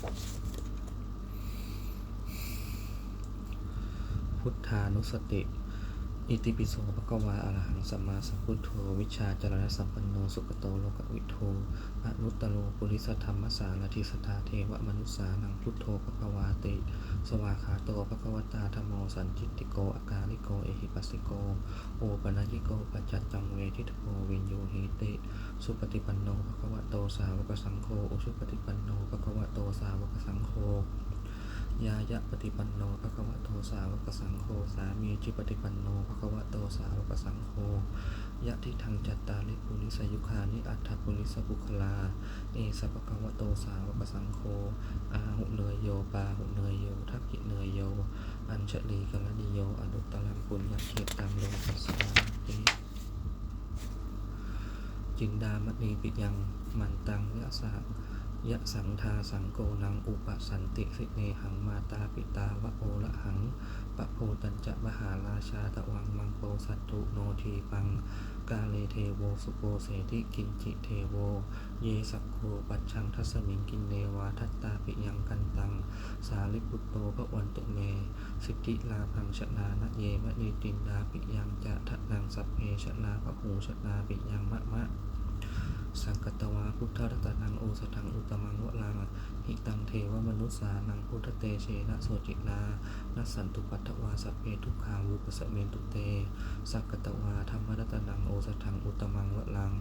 พุทธานุสติ อิติปิโสภะคะวาอรหังสัมมาสัมพุทโธวิชาจารณสัมปันโนสุขโตโลกวิทูอนุตตโลปุริสธรรมสารทิสตาเทวมนุสานังพุทโธภะคะวาติ สวาคาโตภะคะวตาธรรมโมสันทิติโกอากาลิโกเอหิปัสสิโกโอปนัญิโกปัจจัตตังเวทิตโกวินโยหิติ สุปฏิปันโนภะคะวโตสาวกสังโฆอุชุปฏิปันโนภะคะวโต ยายะปฏิปันโนภะคะวะโตสาวกสังโฆสามีจิปฏิปันโนภะคะวะโตสาวกสังโฆยะทิทังจัตตาลิปุริสยุคานิอัตถปุริสบุคลา เอสะภะคะวะโตสาวกสังโฆอาหุเนยโยปาหุเนยโยทักขิเนยโย อัญชลีกัลนิโยอนุตตรังปุญญเขตังโลกัสสาติจินดามณีปิยังมันตังยะสา ยะสังทาสังโกนังอุปสันติสิเนหังมาตาปิตาวะโอละหังปะโพตัญจะมหาราชาตะวังมังโปสัตตุโนทีปัง กาเลเทโวสุโปเสติกินจิเทโว เยสักโคปัจชังทัสมิงกินเนวาทัตตาปิยังกันตัง สาลิปุตโตพระวันตุเม สิทธิลาพังชนานะเยมะนีตินดาปิยังจะทะนังสัพเพชนาพระหูชนาปิยังมะมะ สังกตวาพุทธรัตนังโอสถังอุตมังวลังหิตังเทวมนุสสานังพุทธเตเชนะโสจินานัสสันตุปัตถวาสัพเพทุกขาวุปสเมนตุเตสักกตวาธรรมรัตนังโอสถังอุตมังวลัง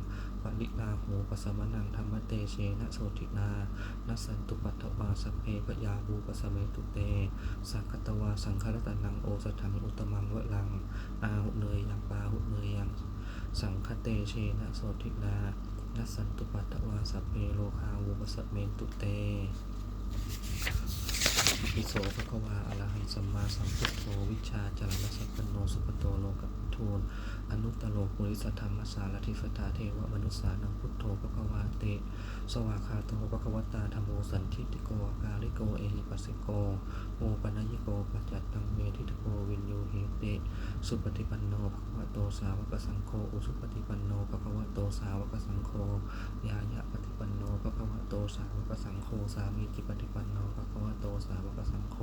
ปริลาหูปสมนังธรรมเตเชนะโสจินานัสสันตุปัตถวาสัพเพปยาภูปสเมนตุเตสักกตวาสังฆรัตนังโอสถังอุตมังวลังอาหุเนยยังปาหุเนยยังสังคเตเชนะโสตินา นัสสันตุปัตตวาสัพเพโลคาวุปสเมนตุเตอิโสภควาอรหังสัมมาสัมพุทโธวิชาจารณสัพพนโนสุปโตโลกวิทูลอนุตตโลปุริสธรรมสารทิสตาเทวมนุสานังพุทโธภควาเต สวาคาโตภควตา สันทิติโกอากาลิโกเอหิปัสสิโกโอปัญญิโกปัจจัตตังเวทิตโกวินโยเหติสุปฏิปันโนภควโตสาวกสังโฆอุสุปฏิปันโนภควโตสาวกสังโฆยายะปฏิปันโนภควโตสาวกสังโฆสามีจิปฏิปันโนภควโตสาวกสังโฆ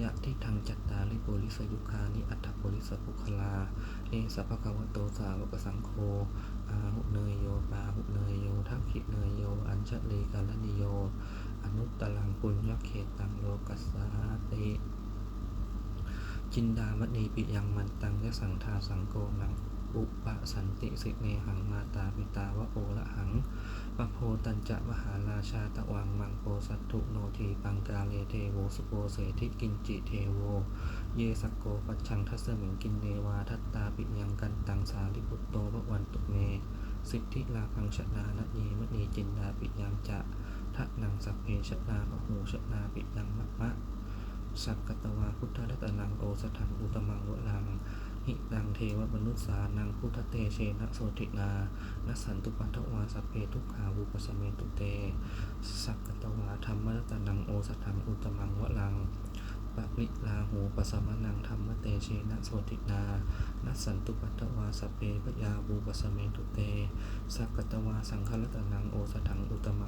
ยะทิทังจัตตาลิปุริสยุคานิอัตถปุริสปุคลาเอสัพพะวะโตสาวกสังโฆ อาหุเนยโยปาหุเนยโยทักขิเนยโย อัญชลีกาลนิโย อนุตตลังปุญญเขตังโลกัสสาติจินดามณีปิยังมันตังยะสังทาสังโกนัง อุปสันติสิเนหังมาตาปิตาวะโอละหัง ปโพตัญจะมหาราชาตะวังมังโปสัตถุโนทีปังกาเลเทโวสุโปเสทิกินจิเทโว เยสกโกปัชังทัสมิงกินเนวาทัตตาปิยังกันตังสาลิปุตโตภวันตุเม สิทธิลาพังชนานะเยมณีจินดาปิยังจะทะนังสัพเพชนาปะหูชนาปิยังมะมะสักกตวาพุทธรัตนังโอสถังอุตมังวลัง หิตังเทวมนุษสานังพุทธเตเชนะโสตินานัสสันตุปัฏฐวาสเพทุกขาวุปสเมตุเต สักกตวาธรรมรัตนังโอสถังอุตมังวะลังปะริลาหูปสมนังธรรมเตเชนะโสตินานัสสันตุปัฏฐวาสเพปยาวูปสเมตุเต สักกตวาสังฆรัตนังโอสถังอุตมัง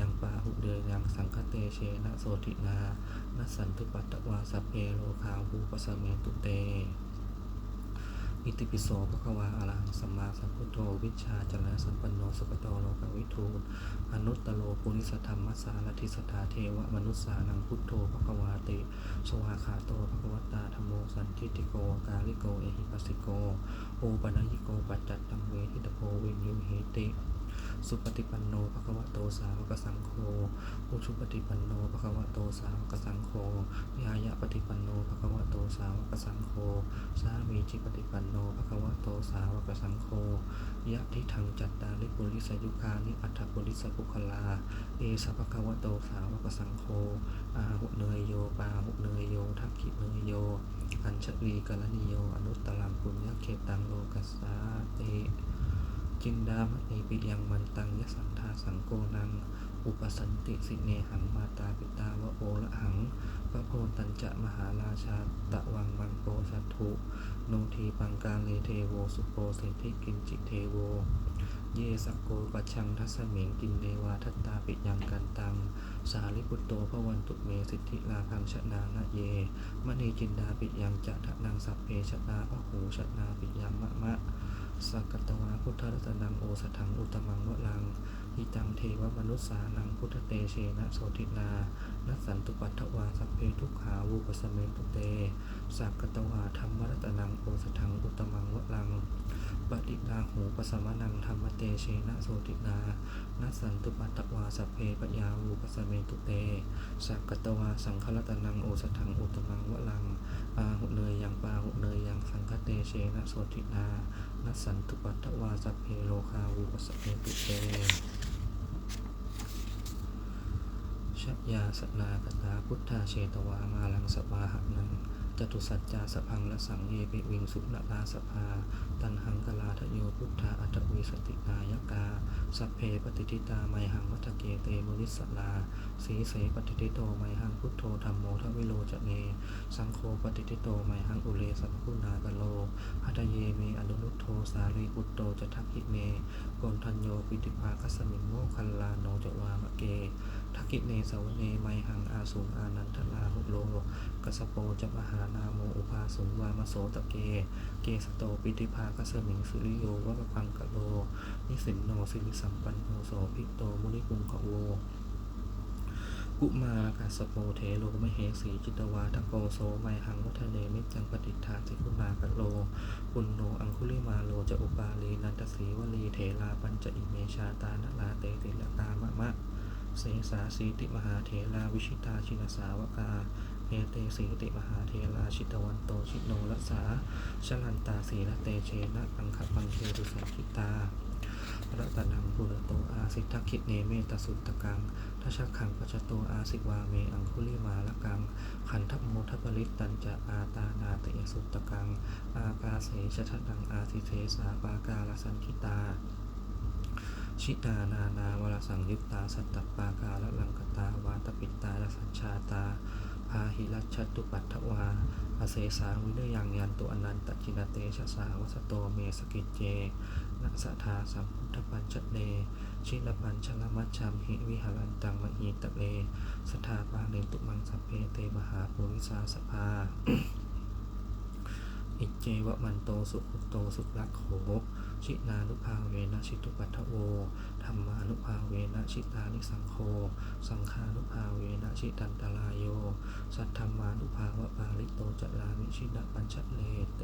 ยังปาหุเนยยังสังคเตเชนะโสตินานัสสันตุปัตตวาสัพเพโลคาภูปสเมตุเตอิติปิโสภควาอรหังสัมมาสัมพุทโธวิชาจรณสัมปันโนสุปโตโลกวิทูลอนุตตโลปุริสธรรมสารทิสตาเทวมนุสสานังพุทโธภควาติ สวาคาโตภควตาธรรมโมสันทิติโกกาลิโกเอหิปัสสิโกโอปัญญิโกปัจจัตตังเวทิตโพวินยุเหติ สุปฏิปันโนภควะโตสาวกสังโฆอุชุปฏิปันโนภควะโตสาวกสังโฆยายะปฏิปันโนภควะโตสาวกสังโฆ สามีจิปฏิปันโนภควะโตสาวกสังโฆ ยะทิทังจัตตาลิปุริสยุคานิอัตถปุริสปุคลา เอสัพพะวะโตสาวกสังโฆ อาหุเนยโยปาหุเนยโยทักขิเนยโย อัญชลีกาลนิโย อนุตตรังปุญญเขตังโลกัสสาติ จินดามณีปิยังมันตังยสันทาสังโกนัง อุปสันติสิเนหังมาตาปิตาวะโอละหังปะโพตัญจะมหาราชาตะวังมังโปสัตถุโนทีปังการเลเทโวสุโปเสธิกินจิเทโว เยสักโกปัชังทัสเมงกินเดวาทัตตาปิยังกันสาลิปุตโตพระวันตุเมสิทธิลาพังชนานะเยมณีจินดาปิยังจะทะนังสัพเพชนาพหูชนาปิยังมะมะ สักกตวาพุทธรัตนังโอสถังอุตมังวลังหิตังเทวมนุษสานังพุทธเตเชนะโสตินานัสสันตุปัฏฐวาสัพเพทุกขาวูปสเมตุเตสักกตวาธรรมรัตนังโอสถังอุตมังวลังปฏิลาหูปสมนังธรรมเตเชนะโสตินานัสสันตุปัฏฐวาสัพเพปยาวูปสเมตุเตสักกตวาสังฆรัตนังโอสถังอุตมังวลังปาหุเนยยังปาหุเนยยังสังคเตเชนะโสตินา นัสสันตุปัตวาสัพเพโลคาวุปสเปตุเตชยาสนากตาพุทธาเชตวามาลังสวาหนังจตุสัจจาสพังละสังเยปิวิงสุนลาสภา ตันหังกลาทโยพุทธาอัตวิสตินายกา สัพเพปฏิทิตาไมหังวัฏเกเตมุริสลา สีเสปฏิทิโตไมหังพุทโธธรรมโมทวิโลจะเน สังโฆปฏิทิโตไมหังอุเลสัพพุนากโลหัตเยเมอนุนุโทสารีพุตโตจะทักขิเมโกนทัญโยปิติภาคัสมิงโมคัลลาโนจะวามะเกทักิเนสาวเนไมหังอาสุงอานันทลาหุโลกัสโปจะมหานาโมอุภาสุวามโสตะเก เกสโตปิติภาคัสมิงสุริโยวะปะพังกะโล นิสินโนสิริสัมปันโนโสภิโตมุนิกุงกะโวกุมารกัสโปเทโลมเหสีจิตวาทโกโสไมหังวัฒเนมิจังปฏิทาสิกุณากะโลปุณโนอังคุลิมาโลจะอุปาลีนันตสีวลีเถลาปัญจอิเมชาตานาลาเตติลตามะมะ เสสาสีติมหาเถราวิชิตาชินสาวกาเอเตสีติมหาเถราชิตวันโตชิโนรัสาชลันตาสีละเตเชนะปังคปังเคตุสังคิตารัตนังปุระโตอาสิทธคิเนเมตสุตตะกังทัชขังปัจจโตอาสิวาเมอังคุลิมาละกัง ขันทัพโมทัปริตตันจะอาตานาตยสุตตะกัง อากาเสชทะนังอาสิเทสาปากาลสันคิตา ชิตานานา วรสังยุตตา สัตตปากาละลังกตา วาตปิตาละสัญชาตา พาหิรัชตุปัตถวา อเสสาวิเนยังยันตุอนันตจินเตชะสาวสโตเมสกิจเจนัสธาสัมพุทธปัญชเนชิลปัญชลมัชชัมหิวิหารันตังมหีตะเลสถาปาเนตุมังสเพเตมหาปุริสาสภา อิจเจวะมันโตสุขุโตสุลักโขชินานุภาเวนะชิตุปัฏโวธรรมานุภาเวนะชิตานิสังโฆสังฆานุภาเวนะชิตันตลายโย สัทธรรมานุภาวะปาริโตจลามิชินะปัญชเลเต